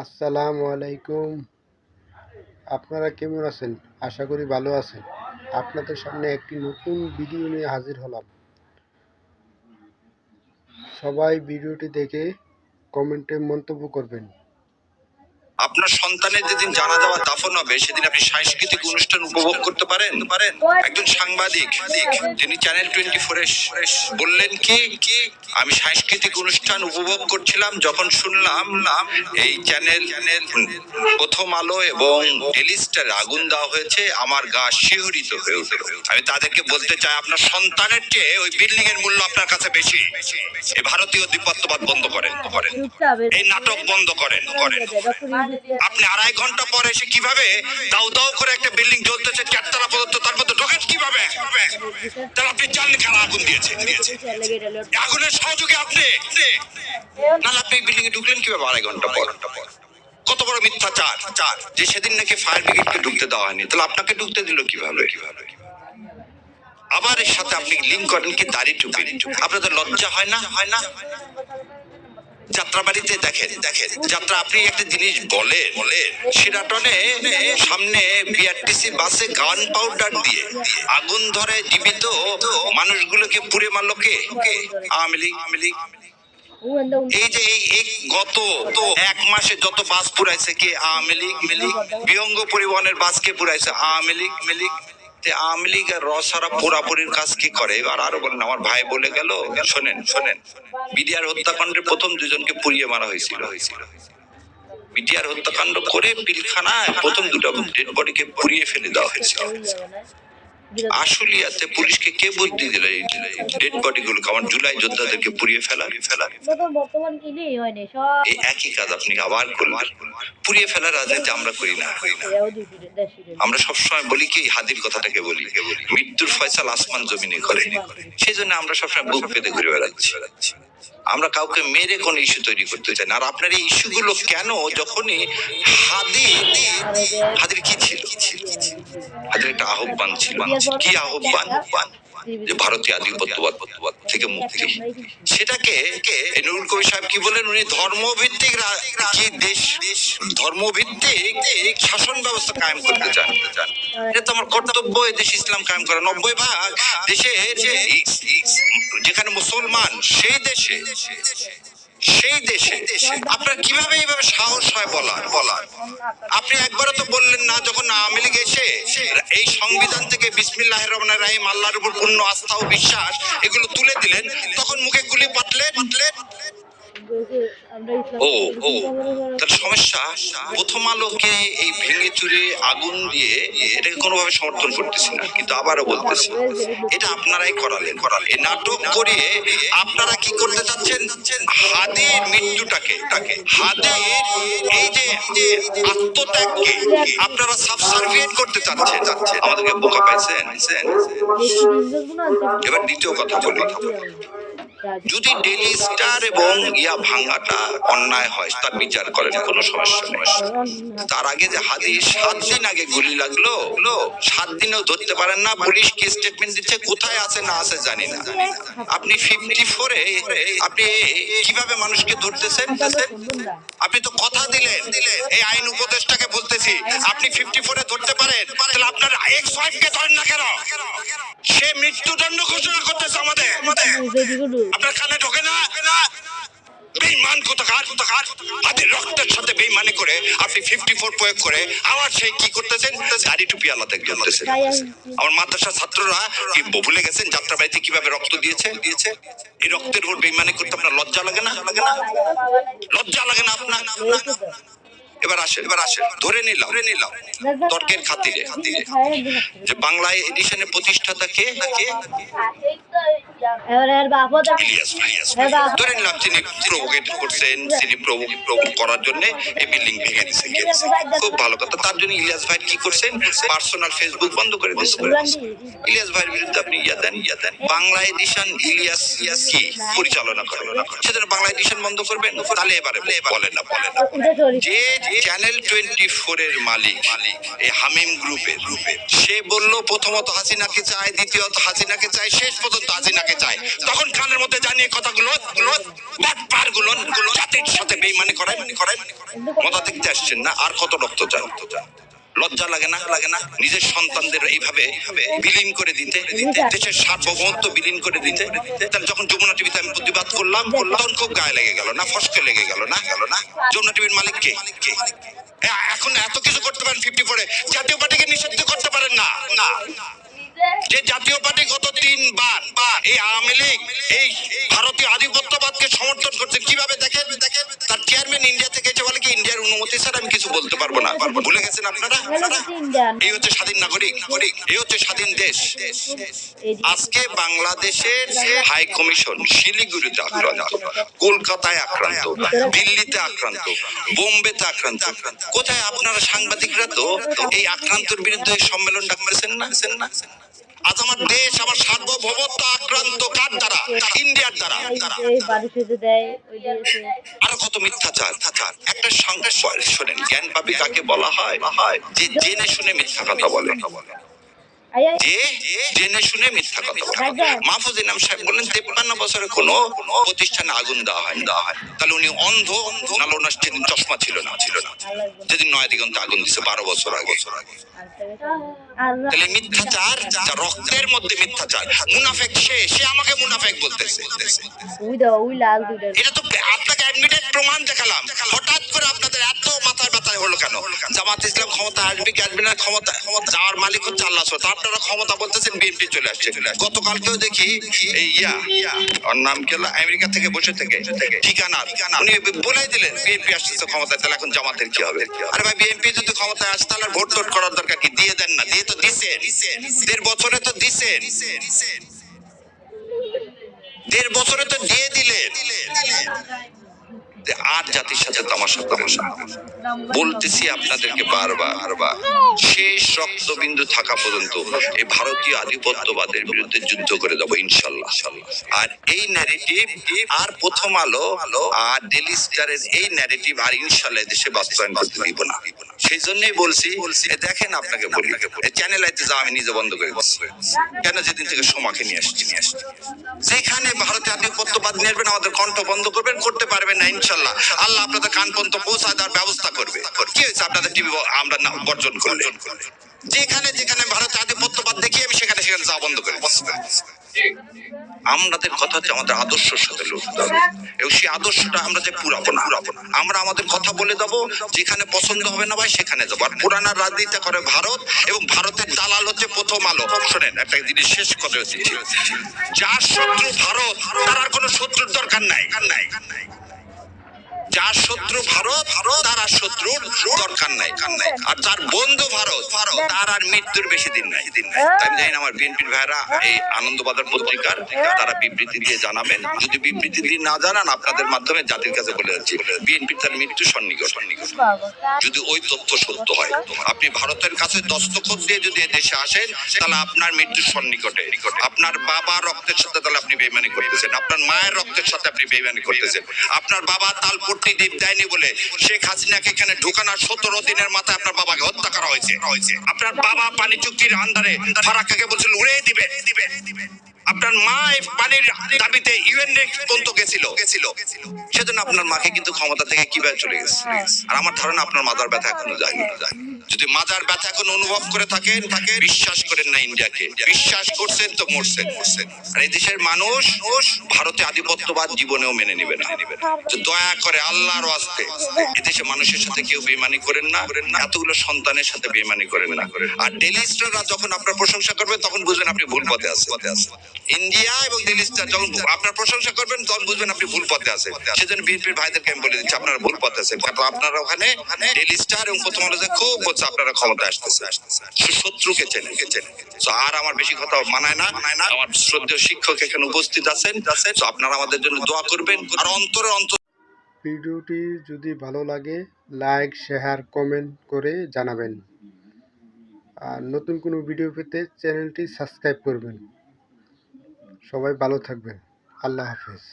আসসালামু আলাইকুম। আপনারা কেমন আছেন? আশা করি ভালো আছেন। আপনাদের সামনে একটি নতুন ভিডিও নিয়ে হাজির হলাম। সবাই ভিডিওটি দেখে কমেন্টে মন্তব্য করবেন। আপনার সন্তানের যেদিন জানা যাওয়া দাফন হবে, সেদিন আপনি সাংস্কৃতিক অনুষ্ঠান উপভোগ করতে পারেন। পারেন একজন সাংবাদিক তিনি চ্যানেল টোয়েন্টি ফোরে বললেন কি কি আমি সাংস্কৃতিক অনুষ্ঠান উপভোগ করছিলাম যখন শুনলাম নাম এই চ্যানেল চ্যানেল প্রথম আলো এবং ডেলিস্টার আগুন দেওয়া হয়েছে, আমার গা শিহরিত হয়ে উঠল। আমি তাদেরকে বলতে চাই, আপনার সন্তানের চেয়ে ওই বিল্ডিং এর মূল্য আপনার কাছে বেশি। এই ভারতীয় দ্বিপত্ববাদ বন্ধ করেন করেন। এই নাটক বন্ধ করেন করেন। আপনি আড়াই ঘণ্টা পরে এসে কীভাবে দাউ দাউ করে একটা বিল্ডিং জ্বলতেছে, চারতলা পর্যন্ত, তার মধ্যে ঢোকেন কীভাবে? তাহলে আপনি জানলে কেন আগুন দিয়েছে আগুনের সহযোগী আপনি? নাহলে আপনি বিল্ডিং এ ঢুকলেন কীভাবে আড়াই ঘণ্টা পর? কত বড় মিথ্যাচার। চার যে সেদিন নাকি ফায়ার ব্রিগেডকে ঢুকতে দেওয়া হয়নি। তাহলে আপনাকে ঢুকতে দিল কীভাবে? কীভাবে আবার এর সাথে আপনি লিঙ্ক করেন কি দাড়ি টুপি? আপনাদের লজ্জা হয় না হয় না? যাত্রাবাড়িতে দেখেন দেখেন। যাত্রা আপনি একটা জিনিস বলে বলে সিরাটনে সামনে বিআরটিসি বাসে গান পাউডার দিয়ে আগুন ধরে জীবিত মানুষগুলোকে পুড়ে মারলো কে? আওয়ামী লীগ আওয়ামী লীগ। এই যে এই গত এক মাসে যত বাস পুরাইছে কে? আওয়ামী লীগ মিলিক বিহঙ্গ পরিবহনের বাস কে পুরাইছে আওয়ামী লীগ। মিলিক তে আওয়ামী লীগ আর রসারা পোড়াপুরির কাজ কি করে? এবার আরও বলেন, আমার ভাই বলে গেল, শোনেন শোনেন বিডিআর হত্যাকাণ্ডের প্রথম দুজনকে পুড়িয়ে মারা হয়েছিল। হয়েছিল বিডিআর হত্যাকাণ্ড করে পিলখানায় প্রথম দুটো ডেড বডিকে পুড়িয়ে ফেলে দেওয়া হয়েছিল। আশুলিয়াতে পুলিশকে কে বুদ্ধি দিল এই ডেড বডি গুলো আমার জুলাই যোদ্ধাদেরকে পুড়িয়ে ফেলা? ফেলা। এই একই কাজ আপনি আবার করলেন। পুড়িয়ে রাজনীতি আমরা করি না। আমরা সবসময় বলি কি হাদির কথাটাকে বলি। মৃত্যুর ফয়সাল আসমান জমিনে করে। সেই জন্য আমরা সবসময় বুক পেতে ঘুরে বেড়াচ্ছি। আমরা কাউকে মেরে কোন ইস্যু তৈরি করতে চাই না। আর আপনার এই ইস্যুগুলো কেন যখনই হাদি হাদির কি ছিল? হাদির একটা আহ্বান ছিল। কি আহ্বান? যে ভারতীয় আধিপত্যবাদ থেকে মুক্তি। সেটাকে নুরুল কবির সাহেব কি বলেন? উনি ধর্মভিত্তিক কি দেশ ধর্মভিত্তিক শাসন ব্যবস্থা কায়েম করতে চান। এটা তো আমার কর্তব্য দেশ ইসলাম কায়েম করা। নব্বই ভাগ দেশে যে- যেখানে মুসলমান সেই দেশে সেই দেশে আপনার কীভাবে এইভাবে সাহস হয় বলার? বলার। আপনি একবারও তো বললেন না, যখন আওয়ামী লীগ এসে এই সংবিধান থেকে বিসমিল্লাহ রহমান রাহিম, আল্লাহর উপর পূর্ণ আস্থা ও বিশ্বাস এগুলো তুলে দিলেন, তখন মুখে গুলি আমরা ইসলাম ও ও তাহলে সমস্যা প্রথম আলোকে এই ভেঙে চুরে আগুন দিয়ে এটাকে কোনোভাবে সমর্থন করতেছি না কিন্তু আবারও বলতেছি এটা আপনারাই করালেন। করালেন এই নাটক করে আপনারা কি করতে চাচ্ছেন? হাদের মৃত্যুটাকে টাকে হাদের এই যে যে আত্মত্যাগকে আপনারা সাবসার্ভিয়েট করতে চাচ্ছেন চাচ্ছেন আমাদেরকে বোকা পাইছেন পাইছেন? এবার দ্বিতীয় কথা বলি। যদি ডেলি স্টার এবং ইয়া ভাঙাটা অন্যায় হয় তার বিচার করেন, কোনো সমস্যা নেই। তার আগে যে হাদি সাত দিন আগে গুলি লাগল, সাত দিনেও ধরতে পারেন না, পুলিশ কি স্টেটমেন্ট দিচ্ছে, কোথায় আছে, না আছে জানি না। আপনি ফিফটি ফোরে আপনি কীভাবে মানুষকে ধরতেছেন? আপনি তো কথা দিলেন দিলেন এই আইন উপদেষ্টাকে বলতেছি, আপনি ফিফটি ফোরে ধরতে পারেন, তাহলে আপনার এক্স ওয়াইফ কে ধরেন না কেন? সে মৃত্যুদণ্ড ঘোষণা করতেছে আমাদের আমাদের। আপনার কানে ঢোকে না? বেইমান কোথাকার কোথাকার হাতের রক্তের সাথে বেইমানি করে আপনি ফিফটি ফোর প্রয়োগ করে আবার সেই কি করতেছেন? দাড়ি টুপি আলাদা জ্বলতেছেন আমার মাদ্রাসা ছাত্ররা কি ভুলে গেছেন যাত্রাবাড়িতে কীভাবে রক্ত দিয়েছে? দিয়েছে এই রক্তের উপর বেইমানি করতে আপনার লজ্জা লাগে না? লাগে না লজ্জা লাগে না আপনার? এবার আসেন এবার আসেন। ধরে নিলাম ধরে নিলাম। তর্কের খাতিরে। খাতিরে যে বাংলা এডিশনের প্রতিষ্ঠাতা কে কে? এবার এর বাপও তো ইলিয়াস ইলিয়াস হ্যাঁ, বাহ। ধরে নিলাম তিনি প্রভোকেট করছেন তিনি প্রভোক প্রভোক করার জন্য এই বিল্ডিং ভেঙে দিয়েছেন খুব ভালো কথা। তার জন্য ইলিয়াস ভাই কি করছেন? পার্সোনাল ফেসবুক বন্ধ করে দিয়েছেন। ইলিয়াস ভাইয়ের বিরুদ্ধে আপনি ইয়া দেন ইয়া দেন। বাংলা এডিশন ইলিয়াস ইলিয়াস কি পরিচালনা করেন। সেজন্য বাংলা এডিশন বন্ধ করবেন? তাহলে এবারে বলেন না বলেন না। যে চ্যানেল টোয়েন্টি ফোর এর মালিক এই হামিম গ্রুপের গ্রুপের সে বলল প্রথমত হাসিনাকে চায় দ্বিতীয়ত হাসিনাকে চায় শেষ পর্যন্ত হাসিনাকে চায় চায় তখন কানের মধ্যে জানিয়ে কথাগুলো, গুলো জাতির সাথে বেইমানি করায় করায় মজা দেখতে আসছেন না, আর কত রক্ত চায় রক্ত চায় লজ্জা লাগে না লাগে না। নিজের সন্তানদের এইভাবে বিলীন করে দিতে, দেশের সার্বভৌমত্ব বিলীন করে দিতে। তাহলে যখন যমুনা টিভিতে আমি প্রতিবাদ করলাম তখন খুব গায়ে লেগে গেল না, ফসকে লেগে গেল না গেল না। যমুনা টিভির মালিক কে? এখন এত কিছু করতে পারেন ফিফটি ফোরে জাতীয় পার্টিকে নিষিদ্ধ করতে পারেন না। না। যে জাতীয় পার্টি গত তিনবার এই আওয়ামী লীগ, এই ভারতীয় আধিপত্যবাদকে সমর্থন করছে, কীভাবে দেখেন? দেখেন তার চেয়ারম্যান ইন্ডিয়া থেকে এসে বলে কি ইন্ডিয়ার অনুমতি স্যার আমি কিছু বলতে পারব না। ভুলে গেছেন আপনারা? এই হচ্ছে স্বাধীন নাগরিক। নাগরিক। এই হচ্ছে স্বাধীন দেশ। আজকে বাংলাদেশের হাই কমিশন শিলিগুড়িতে আক্রান্ত। কলকাতায় আক্রান্ত। দিল্লিতে আক্রান্ত। বোম্বেতে আক্রান্ত। কোথায় আপনারা সাংবাদিকরা তো? এই আক্রান্তর বিরুদ্ধে সম্মেলন ডাকতেছেন না না? আজ আমার দেশ আমার সার্বভৌমত্ব আক্রান্ত কার দ্বারা? ইন্ডিয়ার দ্বারা। আর এই বাড়ি সেজে দেয় ওই দিয়েছে আরও কত মিথ্যাচার? একটা সংঘর্ষ শোনেন জ্ঞান পাবি কাকে বলা হয়? যে জেনে শুনে মিথ্যা কথা বলে। যে জেনে শুনে মিথ্যা কথা বলে। মাহফুজ ইনাম সাহেব বললেন তেপ্পান্ন বছরে কোনো প্রতিষ্ঠানে আগুন দেওয়া হয় দেওয়া হয় তাহলে উনি অন্ধ নাহলে ওনার সেদিন চশমা ছিল না। ছিল না যেদিন নয় দিগন্তে আগুন দিছে বারো বছর আগে। আল্লাহ তাহলে মিথ্যাচার যা রক্তের মধ্যে মিথ্যাচার মুনাফেক সে সে আমাকে মুনাফেক বলতেছে। এটা তো আপনাকে অ্যাডমিটেড প্রমাণ দেখালাম। হঠাৎ করে আপনাদের এত মাথায় ব্যথায় হলো কেন? জামাত ইসলাম ক্ষমতা আসবে কি আসবে না? ক্ষমতা যাওয়ার মালিক হচ্ছে আল্লাহ তা আপনারা ক্ষমতা বলতেছেন বিএনপি চলে আসছে। গতকালকেও দেখি এই ইয়া, ওর নাম কি হলো? আমেরিকা থেকে বসে থেকে। ঠিকানা, উনি বলে দিলেন বিএনপি আসছে ক্ষমতায়, তাহলে এখন জামাতের কি হবে? আরে ভাই বিএনপি যদি ক্ষমতায় আসে, তাহলে ভোট টোট করার দরকার কি? দিয়ে দেন না, দিয়ে তো দিছেন দেড় বছরে তো দিছেন দেড় বছরে তো দিয়ে দিলেন। যে আর জাতির সাথে তামাশা তামাশা বলতেছি আপনাদেরকে বারবার শেষ রক্তবিন্দু থাকা পর্যন্ত এই ভারতীয় আধিপত্যবাদের বিরুদ্ধে যুদ্ধ করে দেবো, ইনশাল্লাহ। আর এই ন্যারেটিভ আর প্রথম আলো আলো আর ডেলি স্টারের এই ন্যারেটিভ আর ইনশাল্লাহ দেশে বাস্তবায়ন করতে দিব না। সেই জন্যই বলছি দেখেন আপনাকে বলি চ্যানেল আইতে যা আমি নিজে বন্ধ করে কেন যেদিন থেকে সোমাকে নিয়ে আসছি? নিয়ে আসছি যেখানে ভারতে আধিপত্যবাদ নিয়ে আসবেন আমাদের কণ্ঠ বন্ধ করবেন করতে পারবেন না ইনশাল্লাহ। আল্লাহ আপনাদের কান পর্যন্ত পৌঁছায় দেওয়ার ব্যবস্থা করবে। কি হয়েছে? আপনাদের টিভি আমরা বর্জন করলেন যেখানে যেখানে ভারতে আধিপত্যবাদ দেখি আমি সেখানে সেখানে যা বন্ধ করে। আমাদের কথা হচ্ছে আমাদের আদর্শের সাথে লড়তে হবে। এবং সেই আদর্শটা আমরা যে পুরাবো না। আমরা আমাদের কথা বলে যাব যেখানে পছন্দ হবে না ভাই সেখানে যাব। আর পুরানা রাজনীতি করে ভারত, এবং ভারতের দালাল হচ্ছে প্রথম আলো। শোনেন, একটা জিনিস শেষ কথা হচ্ছে। যার শত্রু ভারত, তার আর কোনো শত্রুর দরকার নাই নাই। যার শত্রু ভারত ভারত তার আর শত্রুর দরকার নাই। আর যার বন্ধু ভারত ভারত, তার আর মৃত্যুর বেশি দিন নাই। দিন নাই আমি জানি আমার বিএনপির ভাইরা এই আনন্দবাজার পত্রিকার, তারা বিবৃতি দিয়ে জানাবেন। যদি বিবৃতি দিয়ে না জানান, আপনাদের মাধ্যমে জাতির কাছে বলে যাচ্ছি, বিএনপির তার মৃত্যু সন্নিকট। সন্নিকট যদি ওই তথ্য সত্য হয়, আপনি ভারতের কাছে দস্তখত দিয়ে যদি দেশে আসেন, তাহলে আপনার মৃত্যুর সন্নিকটে। আপনার বাবা রক্তের সাথে তাহলে আপনি বেইমানি করতেছেন। আপনার মায়ের রক্তের সাথে আপনি বেইমানি করতেছেন। আপনার বাবা তালপট্টি দ্বীপ দেয়নি বলে শেখ হাসিনাকে এখানে সতেরো দিনের মাথায় আপনার বাবাকে হত্যা করা হয়েছে। আপনার বাবা পানি চুক্তির আন্দারে ফারাক্কাকে বলছিল উড়ে দিবে। আপনার মা পানির দাবিতে সেজন্য আপনার মাকে কিন্তু ক্ষমতা থেকে কীভাবে চলে গেছে? আর আমার ধারণা আপনার মাথার ব্যথা এখনও যায়নি যায়নি। যদি মাজার ব্যথা এখন অনুভব করে থাকেন তাকে বিশ্বাস করেন না ইন্ডিয়াকে। বিশ্বাস করছেন তো মরছেন। মরছেন আর এই দেশের মানুষ ভারতে আধিপত্যবাদ জীবনেও মেনে নেবে না। দয়া করে আল্লাহর আস্তে এদেশে মানুষের সাথে কেউ বেমানি করেন না। করেন না এতগুলো সন্তানের সাথে বেমানি করেন না। আর ডেলি স্টাররা যখন আপনার প্রশংসা করবে, তখন বুঝবেন আপনি ভুল পথে আছেন। পথে আছেন ইন্ডিয়া এবং ডেলি স্টার যখন আপনার প্রশংসা করবেন, তখন বুঝবেন আপনি ভুল পথে আছেন। সেজন্য বিএনপির ভাইদেরকে আমি বলে দিচ্ছি, আপনারা ভুল পথে আছেন। কারণ আপনারা ওখানে ডেলি স্টার এবং প্রথম আলো খুব হচ্ছে আপনারা ক্ষমতা আসতেছে শত্রুকে চেনেন। তো আর আমার বেশি কথা মানায় না। আমার শ্রদ্ধেয় শিক্ষক এখানে উপস্থিত আছেন আছেন। তো আপনারা আমাদের জন্য দোয়া করবেন। আর অন্তরে অন্তর ভিডিওটি যদি ভালো লাগে, লাইক, শেয়ার, কমেন্ট করে জানাবেন। আর নতুন কোনো ভিডিও পেতে চ্যানেলটি সাবস্ক্রাইব করবেন। সবাই ভালো থাকবেন। আল্লাহ হাফেজ।